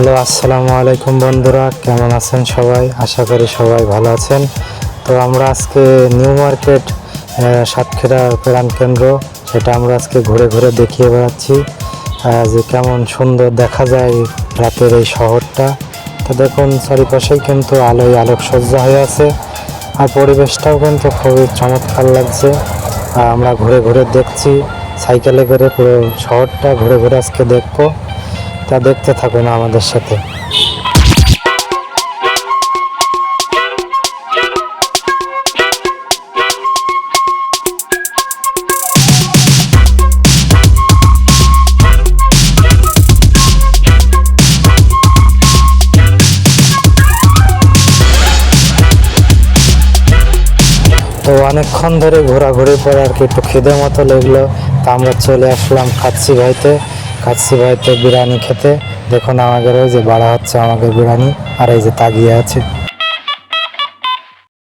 Hello, আসসালামু আলাইকুম বন্ধুরা, কেমন আছেন সবাই? আশা করি সবাই ভালো আছেন। তো আমরা আজকে নিউ মার্কেট সাতক্ষীরা প্রাণ কেন্দ্র, সেটা আমরা আজকে ঘুরে ঘুরে দেখিয়ে বেড়াচ্ছি। যে কেমন সুন্দর দেখা যায় রাতের এই শহরটা। তো দেখুন, চারিপাশেই কিন্তু আলোয় আলোকসজ্জা হয়ে আছে, আর পরিবেশটাও কিন্তু খুবই চমৎকার লাগছে। আমরা ঘুরে ঘুরে দেখছি, সাইকেলে করে পুরো শহরটা ঘুরে ঘুরে আজকে দেখব। তা দেখতে থাকুন আমাদের সাথে। তো অনেকক্ষণ ধরে ঘোরাঘুরি পরে আর কি একটু খিদে মতো লাগল, তা আমরা চলে আসলাম খাচ্ছি ভাইতে খাচ্ছি ভাইতে বিরিয়ানি খেতে। দেখুন আমাদের ওই যে বাড়া হচ্ছে, আমাদের বিরিয়ানি, আর এই যে তাগিয়ে আছে।